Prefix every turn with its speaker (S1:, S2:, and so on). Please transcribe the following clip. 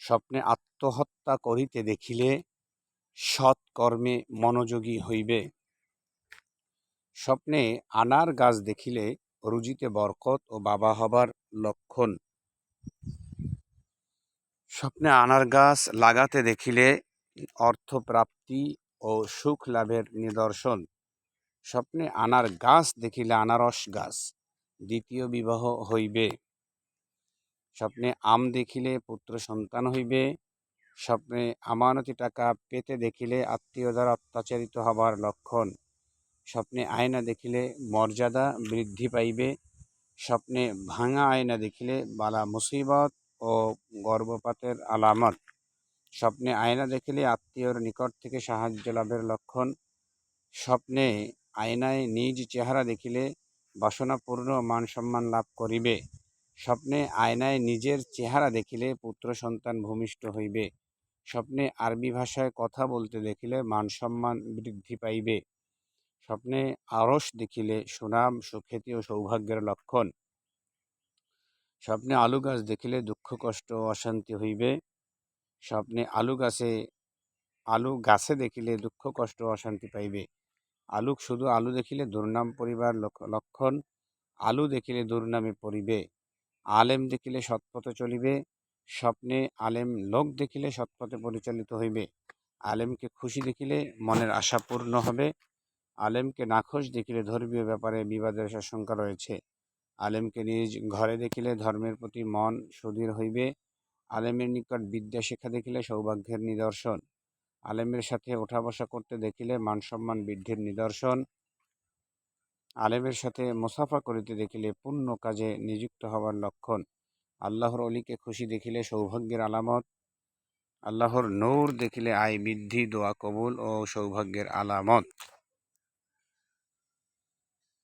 S1: স্বপ্নে আত্মহত্যা করিতে দেখিলে সৎকর্মে মনোযোগী হইবে। স্বপ্নে আনার গাছ দেখিলে রুজিতে বরকত ও বাবা হবার লক্ষণ। স্বপ্নে আনার গাছ লাগাতে দেখিলে অর্থপ্রাপ্তি ও সুখ লাভের নিদর্শন। স্বপ্নে আনার গাছ দেখিলে আনারস গাছ, দ্বিতীয় বিবাহ হইবে। স্বপ্নে আম দেখিলে পুত্র সন্তান হইবে। স্বপ্নে আমানতি টাকা পেতে দেখিলে আত্মীয় দ্বারা অত্যাচারিত হবার লক্ষণ। স্বপ্নে আয়না দেখিলে মর্যাদা বৃদ্ধি পাইবে। স্বপ্নে ভাঙা আয়না দেখিলে বালা মুসিবত ও গর্ভপাতের আলামত। স্বপ্নে আয়না দেখিলে আত্মীয়র নিকট থেকে সাহায্য লাভের লক্ষণ। স্বপ্নে আয়নায় নিজ চেহারা দেখিলে বাসনাপূর্ণ মান সম্মান লাভ করিবে। স্বপ্নে আয়নায় নিজের চেহারা দেখিলে পুত্র সন্তান ভূমিষ্ঠ হইবে। স্বপ্নে আরবি ভাষায় কথা বলতে দেখিলে মান সম্মান বৃদ্ধি পাইবে। স্বপ্নে আরস দেখিলে সুনাম, সুখ্যাতি ও সৌভাগ্যের লক্ষণ। স্বপ্নে আলু গাছ দেখিলে দুঃখ, কষ্ট অশান্তি হইবে। স্বপ্নে আলু গাছে আলু গাছে দেখিলে দুঃখ, কষ্ট অশান্তি পাইবে। আলুক শুধু আলু দেখিলে দুর্নাম পরিবার লক্ষণ, আলু দেখিলে দুর্নামে পড়িবে। আলেম দেখিলে সৎপথে চলিবে, স্বপ্নে আলেম লোক দেখিলে সৎপথে পরিচালিত হইবে। আলেমকে খুশি দেখিলে মনের আশা পূর্ণ হবে। আলেমকে নাখোশ দেখিলে ধর্মীয় ব্যাপারে বিবাদের আশঙ্কা রয়েছে। আলেমকে নিজ ঘরে দেখিলে ধর্মের প্রতি মন সুদীর হইবে। আলেমের নিকট বিদ্যা শিক্ষা দেখিলে সৌভাগ্যের নিদর্শন। আলেমের সাথে ওঠা বসা করতে দেখিলে মান সম্মান বৃদ্ধির নিদর্শন। আলেমের সাথে মুসাফা করিতে দেখিলে পূর্ণ কাজে নিযুক্ত হওয়ার লক্ষণ। আল্লাহর অলিকে খুশি দেখিলে সৌভাগ্যের আলামত। আল্লাহর নূর দেখিলে আয় বৃদ্ধি, দোয়া কবুল ও সৌভাগ্যের আলামত।